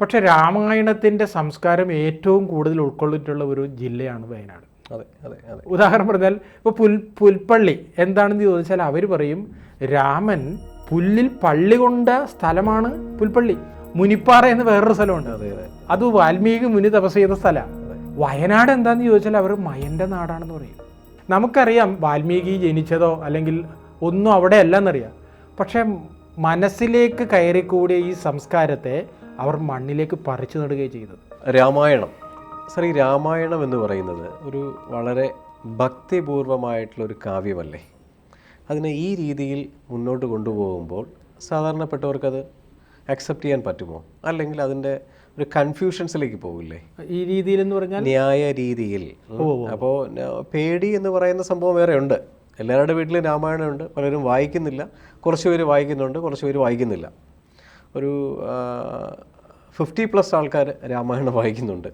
പക്ഷെ രാമായണത്തിന്റെ സംസ്കാരം ഏറ്റവും കൂടുതൽ ഉൾക്കൊള്ളിച്ചിട്ടുള്ള ഒരു ജില്ലയാണ് വയനാട്. അതെ അതെ അതെ. ഉദാഹരണം പറഞ്ഞാൽ ഇപ്പോൾ പുൽ പുൽപ്പള്ളി എന്താണെന്ന് ചോദിച്ചാൽ അവർ പറയും രാമൻ പുല്ലിൽ പള്ളി കൊണ്ട സ്ഥലമാണ് പുൽപ്പള്ളി. മുനിപ്പാറ എന്ന് വേറൊരു സ്ഥലമുണ്ട്. അതെ അതെ. അത് വാൽമീകി മുനി തപസ് ചെയ്ത സ്ഥലമാണ് വയനാട് എന്താണെന്ന് ചോദിച്ചാൽ അവർ മയന്റെ നാടാണെന്ന് പറയും. നമുക്കറിയാം വാൽമീകി ജനിച്ചതോ അല്ലെങ്കിൽ ഒന്നും അവിടെ അല്ലെന്നറിയാം പക്ഷേ മനസ്സിലേക്ക് കയറിക്കൂടിയ ഈ സംസ്കാരത്തെ അവർ മണ്ണിലേക്ക് പറിച്ചു നടുകയും ചെയ്തത്. രാമായണം. സർ ഈ രാമായണം എന്ന് പറയുന്നത് ഒരു വളരെ ഭക്തിപൂർവമായിട്ടുള്ള ഒരു കാവ്യമല്ലേ? അതിനെ ഈ രീതിയിൽ മുന്നോട്ട് കൊണ്ടുപോകുമ്പോൾ സാധാരണപ്പെട്ടവർക്കത് അക്സെപ്റ്റ് ചെയ്യാൻ പറ്റുമോ? അല്ലെങ്കിൽ അതിന്റെ ഒരു കൺഫ്യൂഷൻസിലേക്ക് പോകില്ലേ ഈ രീതിയിൽ എന്ന് പറഞ്ഞാൽ ന്യായ രീതിയിൽ. അപ്പോൾ പേടി എന്ന് പറയുന്ന സംഭവം വേറെ ഉണ്ട്. എല്ലാവരുടെ വീട്ടിലും രാമായണമുണ്ട്. പലരും വായിക്കുന്നില്ല. കുറച്ച് പേര് വായിക്കുന്നുണ്ട് കുറച്ച് പേര് വായിക്കുന്നില്ല. ഒരു ഫിഫ്റ്റി പ്ലസ് ആൾക്കാർ രാമായണം വായിക്കുന്നുണ്ട്.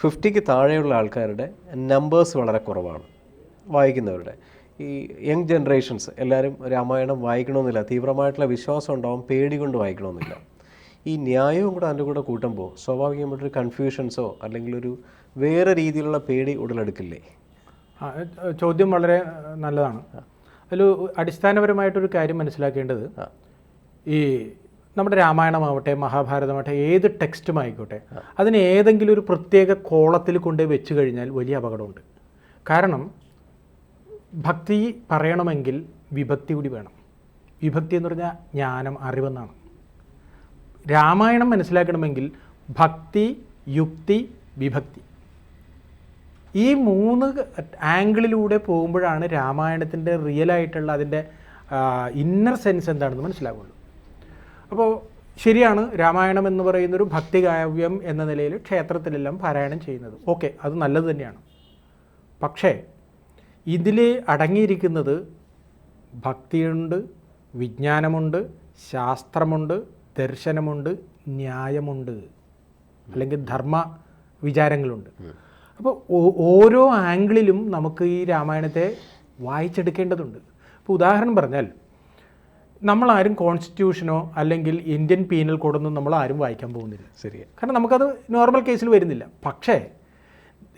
ഫിഫ്റ്റിക്ക് താഴെയുള്ള ആൾക്കാരുടെ നമ്പേഴ്സ് വളരെ കുറവാണ് വായിക്കുന്നവരുടെ. ഈ യങ് ജനറേഷൻസ് എല്ലാവരും രാമായണം വായിക്കണമെന്നില്ല തീവ്രമായിട്ടുള്ള വിശ്വാസം ഉണ്ടാവും പേടി കൊണ്ട് വായിക്കണമെന്നില്ല. ഈ ന്യായവും കൂടെ അതിന്റെ കൂടെ കൂട്ടുമ്പോൾ സ്വാഭാവികമായിട്ടൊരു കൺഫ്യൂഷൻസോ അല്ലെങ്കിൽ ഒരു വേറെ രീതിയിലുള്ള പേടി ഉടലെടുക്കില്ലേ? ചോദ്യം വളരെ നല്ലതാണ്. അതിൽ അടിസ്ഥാനപരമായിട്ടൊരു കാര്യം മനസ്സിലാക്കേണ്ടത് ഈ നമ്മുടെ രാമായണമാവട്ടെ മഹാഭാരതമാവട്ടെ ഏത് ടെക്സ്റ്റും ആയിക്കോട്ടെ അതിന് ഏതെങ്കിലും ഒരു പ്രത്യേക കോളത്തിൽ കൊണ്ടുപോയി വെച്ച് കഴിഞ്ഞാൽ വലിയ അപകടമുണ്ട്. കാരണം ഭക്തി പറയണമെങ്കിൽ വിഭക്തി കൂടി വേണം. വിഭക്തി എന്ന് പറഞ്ഞാൽ ജ്ഞാനം അറിവെന്നാണ്. രാമായണം മനസ്സിലാക്കണമെങ്കിൽ ഭക്തി യുക്തി വിഭക്തി. ഈ മൂന്ന് ആംഗിളിലൂടെ പോകുമ്പോഴാണ് രാമായണത്തിന്റെ റിയലായിട്ടുള്ള അതിന്റെ ഇന്നർ സെൻസ് എന്താണെന്ന് മനസ്സിലാവുള്ളൂ. അപ്പോൾ ശരിയാണ് രാമായണം എന്ന് പറയുന്നൊരു ഭക്തികാവ്യം എന്ന നിലയിൽ ക്ഷേത്രത്തിലെല്ലാം പാരായണം ചെയ്യുന്നത്. ഓക്കെ അത് നല്ലത് തന്നെയാണ്. പക്ഷേ ഇതിൽ അടങ്ങിയിരിക്കുന്നത് ഭക്തിയുണ്ട് വിജ്ഞാനമുണ്ട് ശാസ്ത്രമുണ്ട് ദർശനമുണ്ട് ന്യായമുണ്ട് അല്ലെങ്കിൽ ധർമ്മ വിചാരങ്ങളുണ്ട്. അപ്പോൾ ഓരോ ആംഗിളിലും നമുക്ക് ഈ രാമായണത്തെ വായിച്ചെടുക്കേണ്ടതുണ്ട്. ഇപ്പോൾ ഉദാഹരണം പറഞ്ഞാൽ നമ്മളാരും കോൺസ്റ്റിറ്റ്യൂഷനോ അല്ലെങ്കിൽ ഇന്ത്യൻ പീനൽ കോഡൊന്നും നമ്മൾ ആരും വായിക്കാൻ പോകുന്നില്ല. ശരിയാണ് കാരണം നമുക്കത് നോർമൽ കേസിൽ വരുന്നില്ല. പക്ഷേ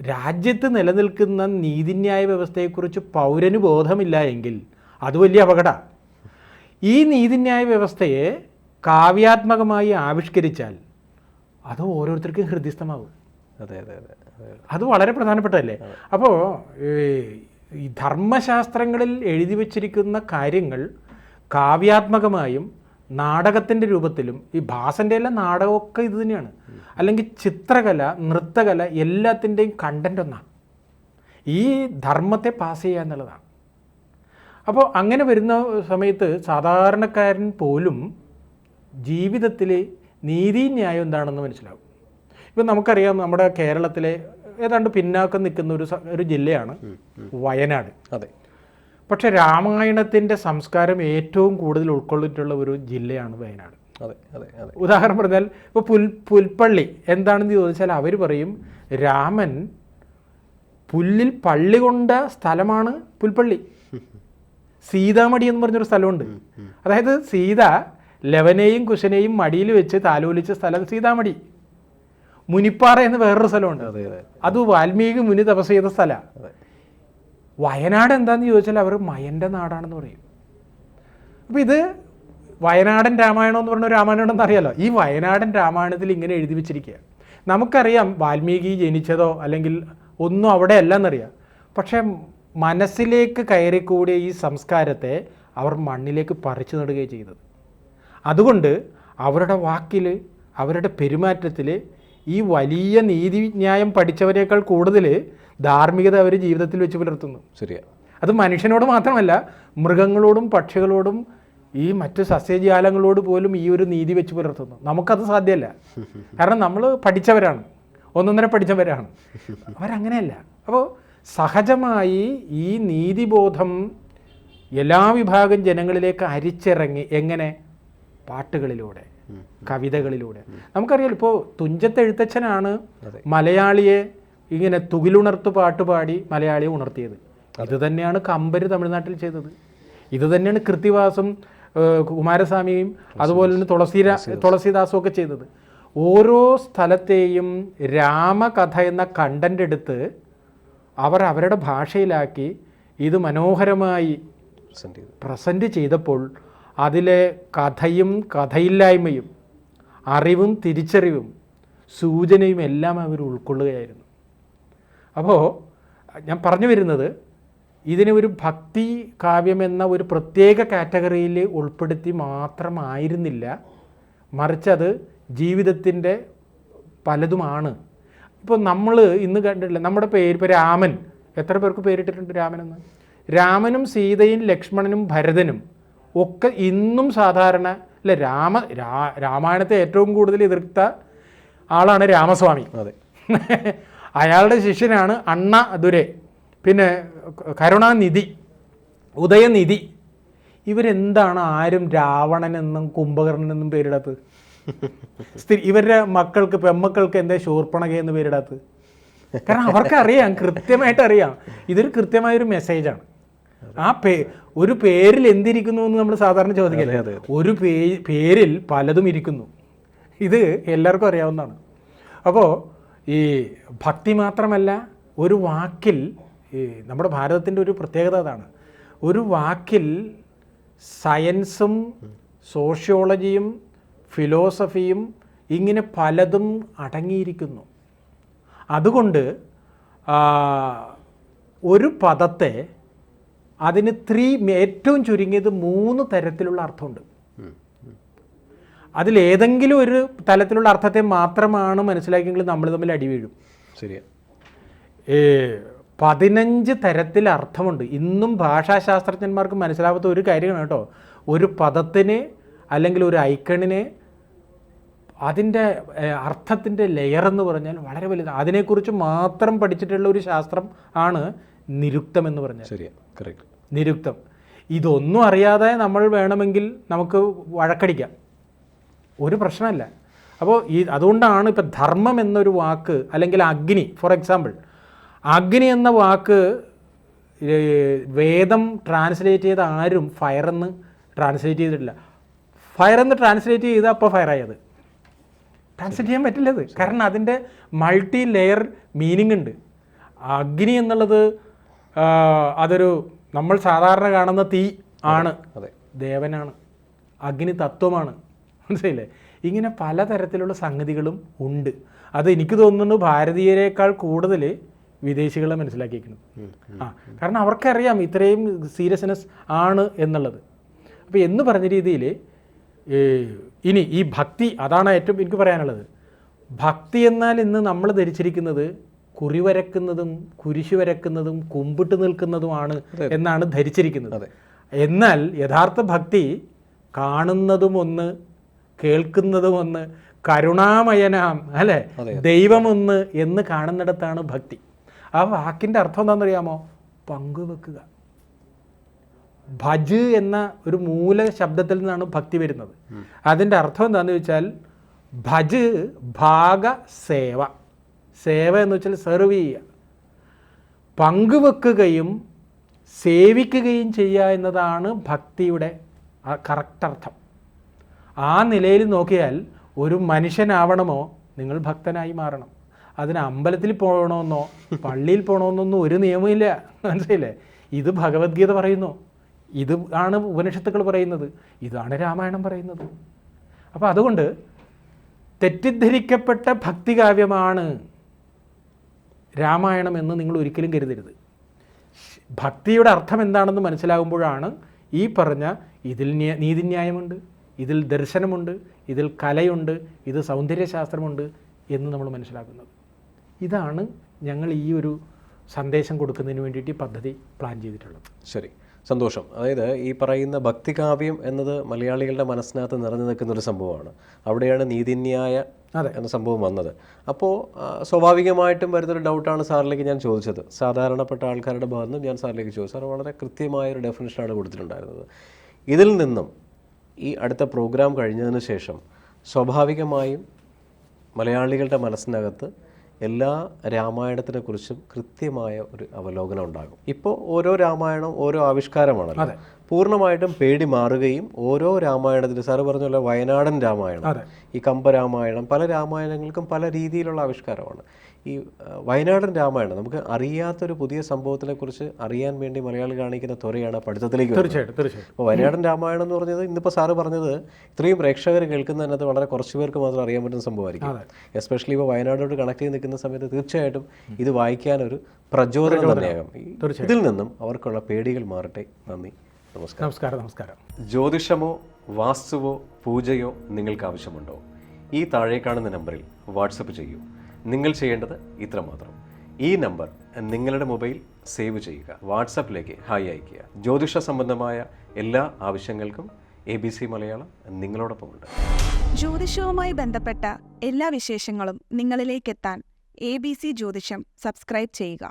രാജ്യത്ത് നിലനിൽക്കുന്ന നീതിന്യായ വ്യവസ്ഥയെക്കുറിച്ച് പൗരന് ബോധമില്ല എങ്കിൽ അത് വലിയ അപകടമാണ് ഈ നീതിന്യായ വ്യവസ്ഥയെ കാവ്യാത്മകമായി ആവിഷ്കരിച്ചാൽ അത് ഓരോരുത്തർക്കും ഹൃദ്യസ്ഥമാകും അതെ അതെ അതെ അതെ. അത് വളരെ പ്രധാനപ്പെട്ടതല്ലേ? അപ്പോൾ ഈ ധർമ്മശാസ്ത്രങ്ങളിൽ എഴുതി വച്ചിരിക്കുന്ന കാര്യങ്ങൾ കാവ്യാത്മകമായും നാടകത്തിന്റെ രൂപത്തിലും ഈ ഭാസന്റെ എല്ലാം നാടകമൊക്കെ ഇത് തന്നെയാണ്. അല്ലെങ്കിൽ ചിത്രകല നൃത്തകല എല്ലാത്തിന്റെയും കണ്ടന്റ് ഒന്നാണ്. ഈ ധർമ്മത്തെ പാസ് ചെയ്യുക എന്നുള്ളതാണ്. അപ്പോൾ അങ്ങനെ വരുന്ന സമയത്ത് സാധാരണക്കാരൻ പോലും ജീവിതത്തിൽ നീതിന്യായം എന്താണെന്ന് മനസ്സിലാവും. ഇപ്പം നമുക്കറിയാം നമ്മുടെ കേരളത്തിലെ ഏതാണ്ട് പിന്നാക്കം നിൽക്കുന്ന ഒരു ഒരു ജില്ലയാണ് വയനാട്. അതെ. പക്ഷേ രാമായണത്തിന്റെ സംസ്കാരം ഏറ്റവും കൂടുതൽ ഉൾക്കൊള്ളിട്ടുള്ള ഒരു ജില്ലയാണ് വയനാട്. അതെ അതെ അതെ. ഉദാഹരണം പറഞ്ഞാൽ ഇപ്പോൾ പുൽ പുൽപ്പള്ളി എന്താണെന്ന് ചോദിച്ചാൽ അവർ പറയും രാമൻ പുല്ലിൽ പള്ളി കൊണ്ട സ്ഥലമാണ് പുൽപ്പള്ളി. സീതാമടി എന്ന് പറഞ്ഞൊരു സ്ഥലമുണ്ട്. അതായത് സീത ലവനെയും കുശനെയും മടിയിൽ വെച്ച് താലോലിച്ച സ്ഥലം സീതാമടി. മുനിപ്പാറ എന്ന് വേറൊരു സ്ഥലമുണ്ട്. അതെ വാൽമീകി മുനി തപസ് ചെയ്ത സ്ഥലമാണ് വയനാട് എന്താണെന്ന് ചോദിച്ചാൽ അവർ മയന്റെ നാടാണെന്ന് പറയും. അപ്പോൾ ഇത് വയനാടൻ രാമായണം എന്ന് പറഞ്ഞ രാമായണം എന്നറിയാലോ ഈ വയനാടൻ രാമായണത്തിൽ ഇങ്ങനെ എഴുതി വെച്ചിരിക്കുക നമുക്കറിയാം വാൽമീകി ജനിച്ചതോ അല്ലെങ്കിൽ ഒന്നും അവിടെ അല്ലെന്നറിയാം പക്ഷേ മനസ്സിലേക്ക് കയറിക്കൂടിയ ഈ സംസ്കാരത്തെ അവർ മണ്ണിലേക്ക് പറിച്ചു നടുകയും ചെയ്തത്. അതുകൊണ്ട് അവരുടെ വാക്കിൽ അവരുടെ പെരുമാറ്റത്തിൽ ഈ വലിയ നീതിന്യായം പഠിച്ചവരെക്കാൾ കൂടുതൽ ധാർമ്മികത അവർ ജീവിതത്തിൽ വെച്ച് പുലർത്തുന്നു. ശരിയാണ് അത് മനുഷ്യനോട് മാത്രമല്ല മൃഗങ്ങളോടും പക്ഷികളോടും ഈ മറ്റ് സസ്യജാലങ്ങളോട് പോലും ഈ ഒരു നീതി വെച്ച് പുലർത്തുന്നു. നമുക്കത് സാധ്യമല്ല. കാരണം നമ്മൾ പഠിച്ചവരാണ്. ഒന്നൊന്നര പഠിച്ചവരാണ്. അവരങ്ങനെയല്ല. അപ്പോൾ സഹജമായി ഈ നീതിബോധം എല്ലാ വിഭാഗം ജനങ്ങളിലേക്ക് അരിച്ചിറങ്ങി എങ്ങനെ? പാട്ടുകളിലൂടെ കവിതകളിലൂടെ. നമുക്കറിയാം ഇപ്പോൾ തുഞ്ചത്തെഴുത്തച്ഛനാണ് മലയാളിയെ ഇങ്ങനെ തുകിലുണർത്ത് പാട്ടുപാടി മലയാളിയെ ഉണർത്തിയത്. ഇത് തന്നെയാണ് കമ്പര് തമിഴ്നാട്ടിൽ ചെയ്തത്. ഇത് തന്നെയാണ് കൃത്തിവാസും കുമാരസ്വാമിയും അതുപോലെ തന്നെ തുളസിരാ തുളസിദാസും. ഒക്കെ ചെയ്തത്. ഓരോ സ്ഥലത്തെയും രാമകഥ എന്ന കണ്ടന്റ് എടുത്ത് അവർ അവരുടെ ഭാഷയിലാക്കി ഇത് മനോഹരമായി പ്രസന്റ് പ്രസന്റ് ചെയ്തപ്പോൾ അതിലെ കഥയും കഥയില്ലായ്മയും അറിവും തിരിച്ചറിവും സൂചനയും എല്ലാം അവർ ഉൾക്കൊള്ളുകയായിരുന്നു. അപ്പോൾ ഞാൻ പറഞ്ഞു വരുന്നത് ഇതിനെ ഒരു ഭക്തി കാവ്യം എന്ന ഒരു പ്രത്യേക കാറ്റഗറിയിൽ ഉൾപ്പെടുത്തി മാത്രമായിരുന്നില്ല. മറിച്ച് അത് ജീവിതത്തിന്റെ പലതുമാണ്. ഇപ്പോൾ നമ്മൾ ഇന്ന് കണ്ടിട്ടില്ല നമ്മുടെ പേര് ഇപ്പോൾ രാമൻ. എത്ര പേർക്ക് പേരിട്ടിട്ടുണ്ട് രാമനെന്ന് രാമനും സീതയും ലക്ഷ്മണനും ഭരതനും ഒക്കെ ഇന്നും സാധാരണ അല്ല രാമ രാമായണത്തെ ഏറ്റവും കൂടുതൽ എതിർത്ത ആളാണ് രാമസ്വാമി. അതെ. അയാളുടെ ശിഷ്യനാണ് അണ്ണ ദുരെ പിന്നെ കരുണാനിധി ഉദയനിധി. ഇവരെന്താണ് ആരും രാവണനെന്നും കുംഭകർണനെന്നും പേരിടാത്തത്? സ്ത്രീ ഇവരുടെ മക്കൾക്ക് പെമ്മക്കൾക്ക് എന്താ ശൂർപ്പണക എന്ന് പേരിടാത്തത്? കാരണം അവർക്കറിയാം കൃത്യമായിട്ട് അറിയാം ഇതൊരു കൃത്യമായൊരു മെസ്സേജാണ്. ആ പേ ഒരു പേരിൽ എന്തിരിക്കുന്നു എന്ന് നമ്മൾ സാധാരണ ചോദിക്കില്ല. ഒരു പേ പേരിൽ പലതും ഇരിക്കുന്നു. ഇത് എല്ലാവർക്കും അറിയാവുന്നതാണ്. അപ്പോൾ ഈ ഭക്തി മാത്രമല്ല ഒരു വാക്കിൽ ഈ നമ്മുടെ ഭാരതത്തിന്റെ ഒരു പ്രത്യേകത അതാണ് ഒരു വാക്കിൽ സയൻസും സോഷ്യോളജിയും ഫിലോസഫിയും ഇങ്ങനെ പലതും അടങ്ങിയിരിക്കുന്നു അതുകൊണ്ട് ഒരു പദത്തെ അതിന് ത്രീ ഏറ്റവും ചുരുങ്ങിയത് മൂന്ന് തരത്തിലുള്ള അർത്ഥമുണ്ട്. അതിലേതെങ്കിലും ഒരു തലത്തിലുള്ള അർത്ഥത്തെ മാത്രമാണ് മനസ്സിലാക്കിയെങ്കിൽ നമ്മൾ തമ്മിൽ അടിവീഴും ശരി ശരിയാ. പതിനഞ്ച് തരത്തിൽ അർത്ഥമുണ്ട്. ഇന്നും ഭാഷാശാസ്ത്രജ്ഞന്മാർക്ക് മനസ്സിലാവാത്ത ഒരു കാര്യമാണ് കേട്ടോ. ഒരു പദത്തിന് അല്ലെങ്കിൽ ഒരു ഐക്കണിന് അതിന്റെ അർത്ഥത്തിന്റെ ലെയർ എന്ന് പറഞ്ഞാൽ വളരെ വലുത്. അതിനെക്കുറിച്ച് മാത്രം പഠിച്ചിട്ടുള്ള ഒരു ശാസ്ത്രം ആണ് നിരുക്തം എന്ന് പറഞ്ഞാൽ. ശരിയാ. കറക്റ്റ് നിരുക്തം. ഇതൊന്നും അറിയാതെ നമ്മൾ വേണമെങ്കിൽ നമുക്ക് വഴക്കടിക്കാം. ഒരു പ്രശ്നമല്ല. അപ്പോൾ ഈ അതുകൊണ്ടാണ് ഇപ്പം ധർമ്മം എന്നൊരു വാക്ക് അല്ലെങ്കിൽ അഗ്നി ഫോർ എക്സാമ്പിൾ അഗ്നി എന്ന വാക്ക് വേദം ട്രാൻസ്ലേറ്റ് ചെയ്ത ആരും ഫയറെന്ന് എന്ന് ട്രാൻസ്ലേറ്റ് ചെയ്തിട്ടില്ല. ഫയറെന്ന് എന്ന് ട്രാൻസ്ലേറ്റ് ചെയ്താൽ അപ്പോൾ ഫയറായത് ട്രാൻസ്ലേറ്റ് ചെയ്യാൻ പറ്റില്ല അത്. കാരണം അതിന്റെ മൾട്ടി ലെയർ മീനിങ് ഉണ്ട്. അഗ്നി എന്നുള്ളത് അതൊരു നമ്മൾ സാധാരണ കാണുന്ന തീ ആണ്. അതെ. ദേവനാണ്. അഗ്നി തത്വമാണ്. മനസ്സിലായില്ലേ? ഇങ്ങനെ പലതരത്തിലുള്ള സംഗതികളും ഉണ്ട്. അത് എനിക്ക് തോന്നുന്നു ഭാരതീയരെക്കാൾ കൂടുതൽ വിദേശികളെ മനസ്സിലാക്കിയിരിക്കുന്നത്. ആ കാരണം അവർക്കറിയാം ഇത്രയും സീരിയസ്നെസ് ആണ് എന്നുള്ളത്. അപ്പോൾ എന്ന് പറഞ്ഞ രീതിയിൽ ഇനി ഈ ഭക്തി അതാണ് ഏറ്റവും എനിക്ക് പറയാനുള്ളത്. ഭക്തി എന്നാൽ ഇന്ന് നമ്മൾ ധരിച്ചിരിക്കുന്നത് കുറി വരക്കുന്നതും കുരിശു വരക്കുന്നതും കുമ്പിട്ട് നിൽക്കുന്നതുമാണ് എന്നാണ് ധരിച്ചിരിക്കുന്നത്. എന്നാൽ യഥാർത്ഥ ഭക്തി കാണുന്നതും ഒന്ന് കേൾക്കുന്നതും ഒന്ന് കരുണാമയനാം അല്ലെ? ദൈവമൊന്ന് എന്ന് കാണുന്നിടത്താണ് ഭക്തി. ആ വാക്കിന്റെ അർത്ഥം എന്താണെന്നറിയാമോ? പങ്കുവെക്കുക. ഭജ് എന്ന ഒരു മൂല ശബ്ദത്തിൽ നിന്നാണ് ഭക്തി വരുന്നത്. അതിന്റെ അർത്ഥം എന്താണെന്ന് വെച്ചാൽ ഭജ് ഭാഗ സേവ. സേവ എന്ന് വെച്ചാൽ സെർവ് ചെയ്യുക. പങ്കുവെക്കുകയും സേവിക്കുകയും ചെയ്യുക എന്നതാണ് ഭക്തിയുടെ കറക്റ്റ് അർത്ഥം. ആ നിലയിൽ നോക്കിയാൽ ഒരു മനുഷ്യനാവണമോ? നിങ്ങൾ ഭക്തനായി മാറണം. അതിന് അമ്പലത്തിൽ പോകണമെന്നോ പള്ളിയിൽ പോകണമെന്നൊന്നും ഒരു നിയമമില്ല മനസ്സിലെ ഇത് ഭഗവത്ഗീത പറയുന്നു. ഇത് ആണ് ഉപനിഷത്തുക്കൾ പറയുന്നത്. ഇതാണ് രാമായണം പറയുന്നത്. അപ്പോൾ അതുകൊണ്ട് തെറ്റിദ്ധരിക്കപ്പെട്ട ഭക്തികാവ്യമാണ് രാമായണം എന്ന് നിങ്ങൾ ഒരിക്കലും കരുതരുത്. ഭക്തിയുടെ അർത്ഥം എന്താണെന്ന് മനസ്സിലാകുമ്പോഴാണ് ഈ പറഞ്ഞ ഇതിൽ നീതിന്യായമുണ്ട്. ഇതിൽ ദർശനമുണ്ട് ഇതിൽ കലയുണ്ട് ഇത് സൗന്ദര്യശാസ്ത്രമുണ്ട് എന്ന് നമ്മൾ മനസ്സിലാക്കുന്നത്. ഇതാണ് ഞങ്ങൾ ഈ ഒരു സന്ദേശം കൊടുക്കുന്നതിന് വേണ്ടിയിട്ട് ഈ പദ്ധതി പ്ലാൻ ചെയ്തിട്ടുള്ളത്. ശരി. സന്തോഷം. അതായത് ഈ പറയുന്ന ഭക്തികാവ്യം എന്നത് മലയാളികളുടെ മനസ്സിനകത്ത് നിറഞ്ഞു നിൽക്കുന്ന ഒരു സംഭവമാണ്. അവിടെയാണ് നീതിന്യായ അതെ. എന്ന സംഭവം വന്നത്. അപ്പോൾ സ്വാഭാവികമായിട്ടും വരുന്നൊരു ഡൗട്ടാണ് സാറിലേക്ക് ഞാൻ ചോദിച്ചത്. സാധാരണപ്പെട്ട ആൾക്കാരുടെ ഭാഗത്തുനിന്നും ഞാൻ സാറിലേക്ക് ചോദിച്ചു. സാർ വളരെ കൃത്യമായ ഒരു ഡെഫിനേഷനാണ് കൊടുത്തിട്ടുണ്ടായിരുന്നത്. ഇതിൽ നിന്നും ഈ അടുത്ത പ്രോഗ്രാം കഴിഞ്ഞതിന് ശേഷം സ്വാഭാവികമായും മലയാളികളുടെ മനസ്സിനകത്ത് എല്ലാ രാമായണത്തിനെ കുറിച്ചും കൃത്യമായ ഒരു അവലോകനം ഉണ്ടാകും. ഇപ്പോൾ ഓരോ രാമായണം ഓരോ ആവിഷ്കാരമാണല്ലോ. പൂർണമായിട്ടും പേടി മാറുകയും ഓരോ രാമായണത്തിൽ സാറ് പറഞ്ഞ വയനാടൻ രാമായണം. ഈ കമ്പരാമായണം പല രാമായണങ്ങൾക്കും പല രീതിയിലുള്ള ആവിഷ്കാരമാണ്. ഈ വയനാടൻ രാമായണം നമുക്ക് അറിയാത്തൊരു പുതിയ സംഭവത്തിനെ കുറിച്ച് അറിയാൻ വേണ്ടി മലയാളി കാണിക്കുന്ന ത്വരയാണ് പഠിത്തത്തിലേക്ക്. തീർച്ചയായിട്ടും തീർച്ചയായിട്ടും. അപ്പോൾ വയനാടൻ രാമായണം എന്ന് പറഞ്ഞത് ഇന്നിപ്പോൾ സാറ് പറഞ്ഞത് ഇത്രയും പ്രേക്ഷകർ കേൾക്കുന്നതിനകത്ത് വളരെ കുറച്ച് പേർക്ക് മാത്രം അറിയാൻ പറ്റുന്ന സംഭവമായിരിക്കും. എസ്പെഷ്യലി ഇപ്പോൾ വയനാടോട് കണക്ട് ചെയ്ത് നിൽക്കുന്ന സമയത്ത് തീർച്ചയായിട്ടും ഇത് വായിക്കാനൊരു പ്രചോദനം തന്നെയാകും. ഇതിൽ നിന്നും അവർക്കുള്ള പേടികൾ മാറട്ടെ. നന്ദി. നമസ്കാരം. നമസ്കാരം നമസ്കാരം. ജ്യോതിഷമോ വാസ്തുവോ പൂജയോ നിങ്ങൾക്ക് ആവശ്യമുണ്ടോ? ഈ താഴെ കാണുന്ന നമ്പറിൽ വാട്സപ്പ് ചെയ്യൂ. നിങ്ങൾ ചെയ്യേണ്ടത് ഇത്രമാത്രം. ഈ നമ്പർ നിങ്ങളുടെ മൊബൈൽ സേവ് ചെയ്യുക. വാട്സപ്പിലേക്ക് ഹായ് അയയ്ക്കുക. ജ്യോതിഷ സംബന്ധമായ എല്ലാ ആവശ്യങ്ങൾക്കും എ ബി സി മലയാളം നിങ്ങളോടൊപ്പമുണ്ട്. ജ്യോതിഷവുമായി ബന്ധപ്പെട്ട എല്ലാ വിശേഷങ്ങളും നിങ്ങളിലേക്കെത്താൻ എ ബി സി ജ്യോതിഷം സബ്സ്ക്രൈബ് ചെയ്യുക.